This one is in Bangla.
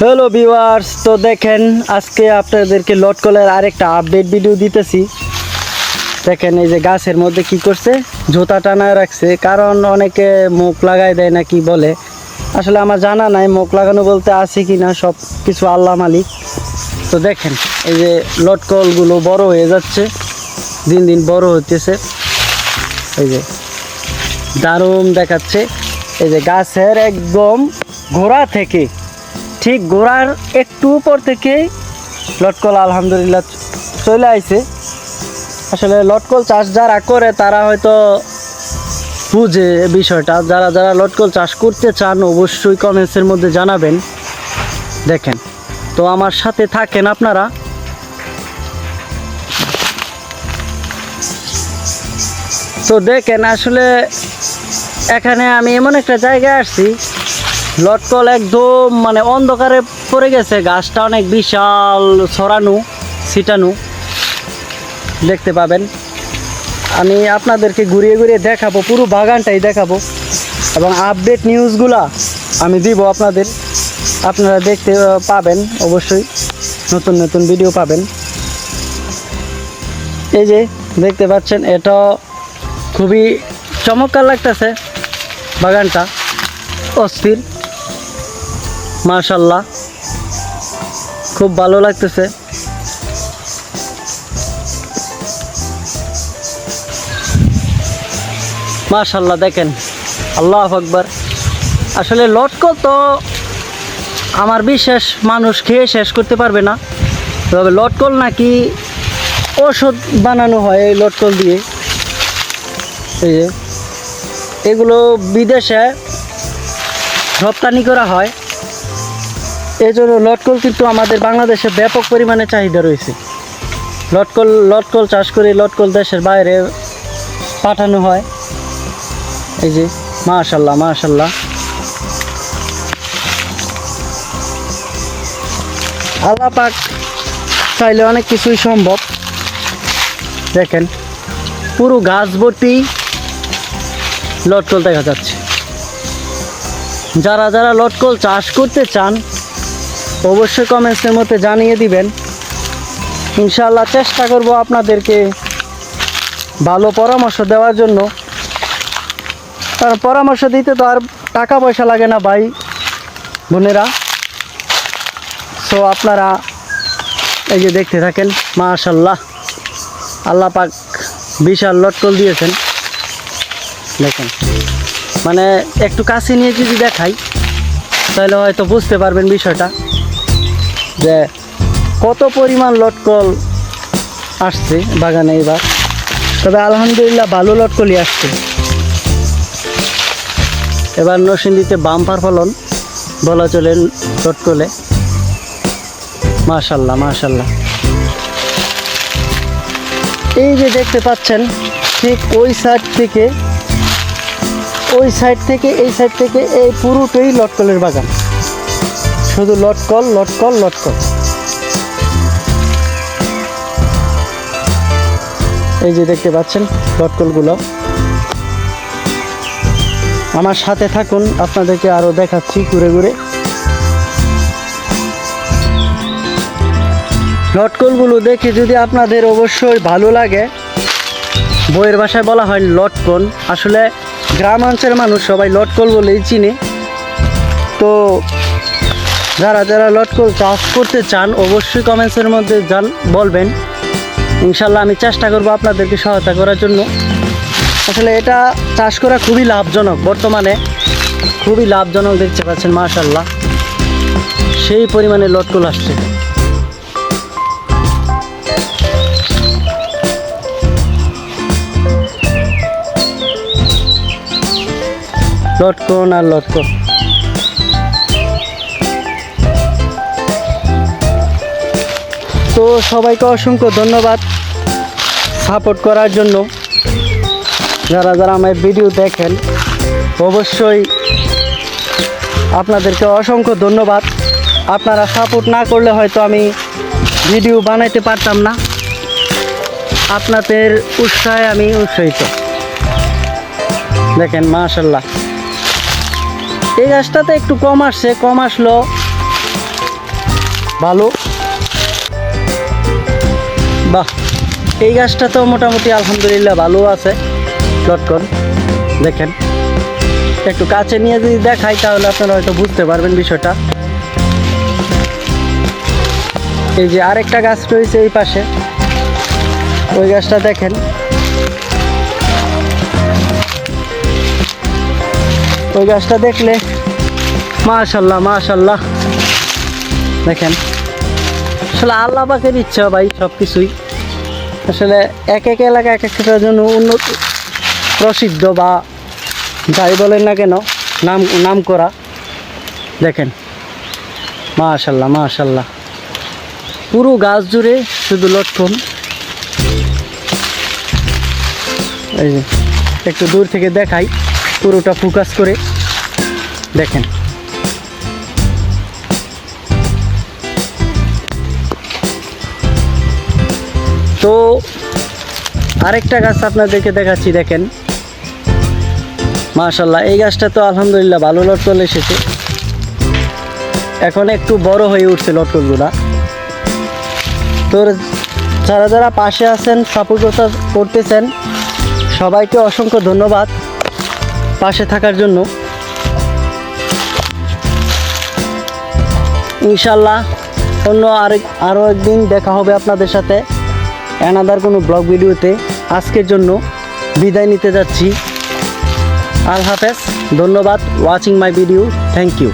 হ্যালো ভিউয়ার্স তো দেখেন, আজকে আপনাদেরকে লটকলের আরেকটা আপডেট ভিডিও দিতেছি। দেখেন, এই যে গাছের মধ্যে কি করছে? জুতা টানায় রাখছে। কারণ অনেকে মুখ লাগাই দেয় না, কি বলে? আসলে আমার জানা নাই, মুখ লাগানো বলতে আছে কি না, সব কিছু আল্লাহ মালিক। তো দেখেন, এই যে লটকলগুলো বড় হয়ে যাচ্ছে। দিন দিন বড় হতেছে এই যে দারুণ দেখাচ্ছে। এই যে গাছের একদম ঘোড়া থেকে ঠিক গোড়ার একটু উপর থেকেই লটকল আলহামদুলিল্লাহ চলে আইছে। আসলে লটকল চাষ যারা করে, তারা হয়তো বুঝে বিষয়টা। যারা যারা লটকল চাষ করতে চান, অবশ্যই কমেন্টসের মধ্যে জানাবেন। দেখেন, তো আমার সাথে থাকেন আপনারা। তো দেখেন, আসলে এখানে আমি এমন একটা জায়গায় আসছি লটকল একদম মানে অন্ধকারে পড়ে গেছে। গাছটা অনেক বিশাল, ছড়ানো, ছিটানো। দেখতে পাবেন। আমি আপনাদেরকে ঘুরিয়ে ঘুরিয়ে দেখাবো, পুরো বাগানটাই দেখাবো। এবং আপডেট নিউজগুলা আমি দিব আপনাদের। আপনারা দেখতে পাবেন অবশ্যই। নতুন নতুন ভিডিও পাবেন। এই যে দেখতে পাচ্ছেন, এটা খুবই চমৎকার লাগতেছে বাগানটা। অস্থির। মাশাল্লাহ খুব ভালো লাগতেছে। মাশাল্লাহ দেখেন। আল্লাহ আকবর। আসলে লটকল তো আমার বিশেষ মানুষ খেয়ে শেষ করতে পারবে না। তবে লটকল নাকি ওষুধ বানানো হয় এই লটকল দিয়ে। এই যে। এগুলো বিদেশে রপ্তানি করা হয়। এই জন্য লটকল কিন্তু আমাদের বাংলাদেশে ব্যাপক পরিমাণে চাহিদা রয়েছে। লটকল লটকল চাষ করে লটকল দেশের বাইরে পাঠানো হয়। এই যে, মাশাল্লাহ মাশাল্লাহ। আল্লাহ পাক চাইলে অনেক কিছুই সম্ভব। দেখেন, পুরো গাছ ভর্তি লটকল দেখা যাচ্ছে। যারা যারা লটকল চাষ করতে চান অবশ্যই কমেন্টসের মধ্যে জানিয়ে দিবেন। ইনশাল্লাহ চেষ্টা করব আপনাদেরকে ভালো পরামর্শ দেওয়ার জন্য। কারণ পরামর্শ দিতে তো আর টাকা পয়সা লাগে না ভাই, বোনেরা। সো আপনারা এই যে দেখতে থাকেন মাশাল্লাহ আল্লাহ পাক বিশাল লটকল দিয়েছেন। দেখেন মানে একটু কাছে নিয়ে যদি দেখাই, তাহলে হয়তো বুঝতে পারবেন বিষয়টা। যে কত পরিমাণ লটকল আসছে বাগানে এবার। তবে আলহামদুলিল্লাহ ভালো লটকলই আসছে। এবার নরসিংদীতে বাম্পার ফলন বলা চলে লটকলে। মাশাল্লাহ মাশাল্লাহ। এই যে দেখতে পাচ্ছেন, ঠিক ওই সাইড থেকে, ওই সাইড থেকে, এই সাইড থেকে এই পুরোটাই লটকলের বাগান। শুধু লটকল লটকল লটকল এই যে দেখতে পাচ্ছেন লটকলগুলো আমার সাথে থাকুন, আপনাদেরকে আরও দেখাচ্ছি ঘুরে ঘুরে। লটকলগুলো দেখে যদি আপনাদের অবশ্যই ভালো লাগে, বইয়ের ভাষায় বলা হয় লটকন আসলে গ্রাম অঞ্চলের মানুষ সবাই লটকল বলেই চিনে। তো যারা যারা লটকল চাষ করতে চান, অবশ্যই কমেন্টসের মধ্যে জান বলবেন। ইনশাল্লাহ আমি চেষ্টা করব আপনাদেরকে সহায়তা করার জন্য। আসলে এটা চাষ করা খুবই লাভজনক বর্তমানে। খুবই লাভজনক দেখতে পাচ্ছেন, মাশাল্লাহ। সেই পরিমাণে লটকল আসছে। লটকন আর লটকন তো সবাইকে অসংখ্য ধন্যবাদ সাপোর্ট করার জন্য। যারা যারা আমার ভিডিও দেখেন, অবশ্যই আপনাদেরকে অসংখ্য ধন্যবাদ। আপনারা সাপোর্ট না করলে হয়তো আমি ভিডিও বানাইতে পারতাম না। আপনাদের উৎসাহে আমি উৎসাহিত। দেখেন মাশাল্লাহ এই গাছটাতে একটু কম আসছে, কম আসলো। ভালো। বাহ, এই গাছটা তো মোটামুটি আলহামদুলিল্লাহ ভালো আছে, লটকন। দেখেন, একটু কাছে নিয়ে যদি দেখাই তাহলে আপনারা হয়তো বুঝতে পারবেন বিষয়টা। এই যে আরেকটা গাছ রয়েছে এই পাশে, ওই গাছটা দেখেন। ওই গাছটা দেখলে, মাশাল্লাহ মাশাল্লাহ। দেখেন আসলে আল্লাহ পাকের ইচ্ছা ভাই সব কিছুই আসলে এক এক এলাকা এক একটার জন্য উন্নত প্রসিদ্ধ বা যাই বলেন না কেন, নাম নাম করা দেখেন। মাশাল্লাহ মাশাল্লাহ। পুরো গাছ জুড়ে শুধু লটকন। একটু দূর থেকে দেখাই পুরোটা ফোকাস করে। দেখেন। তো আরেকটা গাছ আপনাদেরকে দেখাচ্ছি, দেখেন। মাশাল্লাহ এই গাছটা তো আলহামদুলিল্লাহ ভালো লটকল এসেছে। এখন একটু বড় হয়ে উঠছে লটকলগুলা তো যারা যারা পাশে আছেন সাপোর্ট করতেছেন, সবাইকে অসংখ্য ধন্যবাদ পাশে থাকার জন্য। ইনশাল্লাহ অন্য আরেক আরও একদিন দেখা হবে আপনাদের সাথে। অ্যানাদার কোনো ব্লগ ভিডিওতে আজকের জন্য বিদায় নিতে যাচ্ছি। আল হাফেজ, ধন্যবাদ watching my video thank you